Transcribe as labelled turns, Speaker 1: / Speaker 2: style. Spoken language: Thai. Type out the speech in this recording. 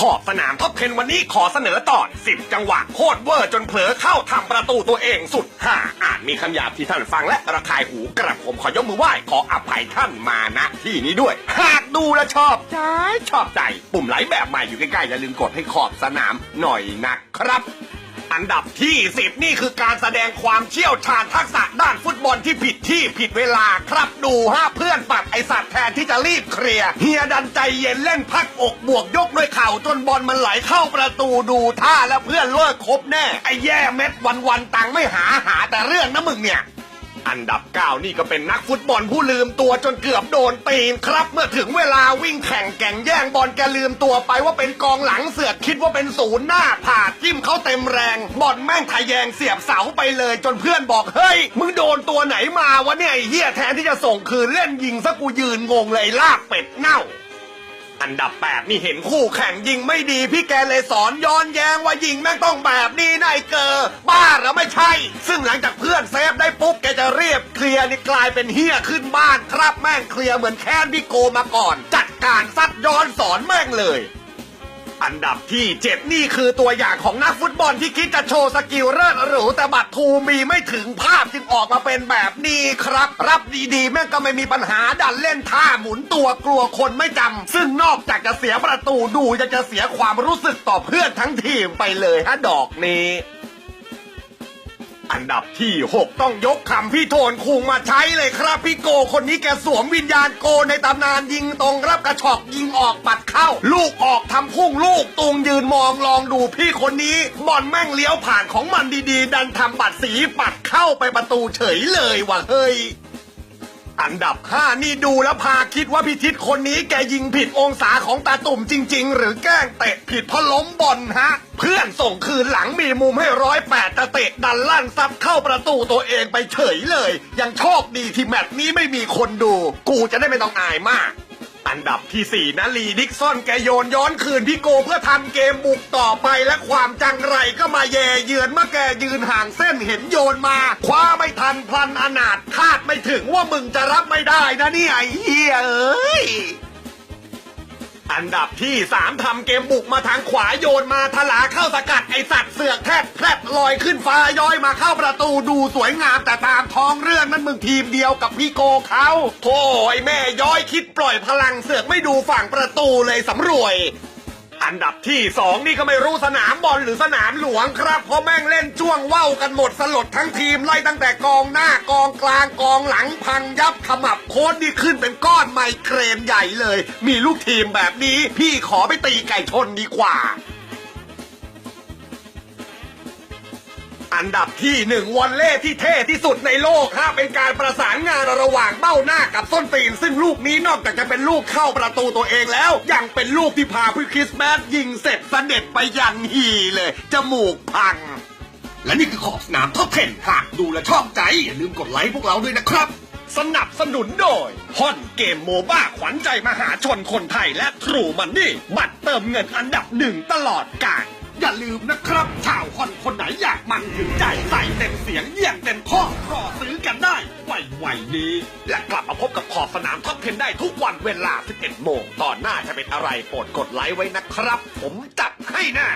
Speaker 1: ขอบสนามท็อปเทนวันนี้ขอเสนอตอน 10 จังหวะโคตรเวอร์จนเผลอเข้าทำประตูตัวเองสุดห่าอาจมีคำหยาบที่ท่านฟังและระคายหูกระผมขอยกมือไหว้ขออภัยท่านมาณที่นี้ด้วย หากดูและชอบใจชอบใจ ปุ่มไลค์แบบใหม่อยู่ใกล้ๆอย่าลืมกดให้ขอบสนามหน่อยนะครับ อันดับที่ 10 นี่คือการแสดงความเชี่ยวชาญทักษะด้านฟุตบอลที่ผิดที่ผิดเวลาครับดูฮะเพื่อนปัดไอสัตว์แทนที่จะรีบเคลียร์เฮียดันใจเย็นเล่นพักอกบวกยกด้วยเข่าจนบอลมันไหลเข้าประตูดูท่าแล้วเพื่อนเลิกครบแน่ไอแย่เม็ดวันวันๆตังไม่หาหาแต่เรื่องนะมึงเนี่ย อันดับ 9 นี่ก็เป็นนักฟุตบอลผู้ลืมตัวจนเกือบโดนตีนครับ เมื่อถึงเวลาวิ่งแข่งแก่งแย่งบอลแกลืมตัวไปว่าเป็นกองหลังเสือกคิดว่าเป็นศูนย์หน้าผ่าจิ้มเขาเต็มแรง บอลแม่งทะแยงเสียบเสาไปเลยจนเพื่อนบอกเฮ้ยมึงโดนตัวไหนมาวะเนี่ยไอ้เหี้ยแทนที่จะส่งคืนเล่นยิงซะกูยืนงงเลยลากเป็ดเน่า อันดับ 8 นี่เห็นคู่แข่งยิงไม่ดี พี่แกเลยสอนย้อนแย้งว่ายิงแม่งต้องแบบนี้นายเกอร์บ้าหรือไม่ใช่ ซึ่งหลังจากเพื่อนเซฟได้ปุ๊บแกจะเรียบเคลียร์นี่กลายเป็นเฮี้ยขึ้นบ้านครับแม่งเคลียร์เหมือนแค้นพี่โกมาก่อน จัดการซัดย้อนสอนแม่งเลย อันดับที่ 7 นี่คือตัวอย่างของนักฟุตบอลที่คิดจะโชว์สกิลเลิศหรูแต่บัตรทูมีไม่ถึงภาพจึงออกมาเป็นแบบนี้ครับ รับดีๆ แม่งก็ไม่มีปัญหาดันเล่นท่าหมุนตัวกลัวคนไม่จำซึ่งนอกจากจะเสียประตูดูยังจะเสียความรู้สึกต่อเพื่อนทั้งทีมไปเลยฮะดอกนี้ อันดับที่ 6 ต้องยกคำพี่โทนคุงมาใช้เลยครับพี่โกคนนี้แกสวมวิญญาณโกในตำนานยิงตรงรับกระชอกยิงออกปัดเข้า ลูกออกทำพุ่งลูกตุงยืนมองลองดูพี่คนนี้บอลแม่งเลี้ยวผ่านของมันดีๆ ดันทำบัตรสีปัดเข้าไปประตูเฉยเลยว่ะเฮ้ย อันดับ 5 นี่ดูแล้วพาคิดว่าพิทิศคนนี้แกยิงผิดองศาของตาตุ่มจริง ๆ หรือแกล้งเตะผิดเพราะล้มบอลฮะ เพื่อนส่งคืนหลังมีมุมให้ร้อยแปดตะเตะดันลั่นซับเข้าประตูตัวเองไปเฉยเลย ยังโชคดีที่แมตช์นี้ไม่มีคนดู กูจะได้ไม่ต้องอายมาก อันดับที่ 4นะลีดิกซอนแกโยนย้อนคืนพี่โกเพื่อทำเกมบุกต่อไปและความจังไรก็มาแย่เยือนเมื่อแกยืนห่างเส้นเห็นโยนมา คว้าไม่ทันพลันอนาถคาดไม่ถึงว่ามึงจะรับไม่ได้นะเนี่ยไอ้เหี้ยเอ้ยอันดับที่ 3ทำเกมบุกมาทางขวาโยนมาทลาเข้าสกัดไอสัตว์เสือกแทบแพรบ ลอยขึ้นฟ้าย้อยมาเข้าประตูดูสวยงามแต่ตามท้องเรื่องนั้นมึงทีมเดียวกับพี่โกเขาโธ่ไอแม่ย้อยคิดปล่อยพลังเสือกไม่ดูฝั่งประตูเลยสำรวยอันดับที่สองนี่ก็ไม่รู้สนามบอลหรือสนามหลวงครับเพราะแม่งเล่นจ้วงว่าวกันหมดสลดทั้งทีมไล่ตั้งแต่กองหน้ากองกลางกองหลังพังยับขมับโค้ดนี่ขึ้นเป็นก้อนไมเกรนใหญ่เลย มีลูกทีมแบบนี้ พี่ขอไปตีไก่ชนดีกว่า อันดับที่หนึ่งวอลเล่ที่เท่ที่สุดในโลกฮะเป็นการประสานงานระหว่างเบ้าหน้ากับส้นตีน ซึ่งลูกนี้นอกจากจะเป็นลูกเข้าประตูตัวเองแล้ว ยังเป็นลูกที่พาพี่คริสแมสยิงเสร็จเสด็จไปยันฮีเลย จมูกพัง และนี่คือขอบสนามท็อป10หากดูและชอบใจ อย่าลืมกดไลค์พวกเราด้วยนะครับ สนับสนุนโดยฮอนเกมโมบ้าขวัญใจมหาชนคนไทยและทรูมันนี่บัตรเติมเงินอันดับหนึ่งตลอดกาลอย่าลืมนะครับ อยากมันถึงใจใส่เต็มเสียงเยี่ยงเต็มข้อรอซื้อกันได้ไวๆนี้ และกลับมาพบกับขอบสนามท็อปเทนได้ทุกวันเวลา 11 โมงตอนหน้าจะเป็นอะไรโปรดกดไลค์ไว้นะครับ ผมจัดให้แน่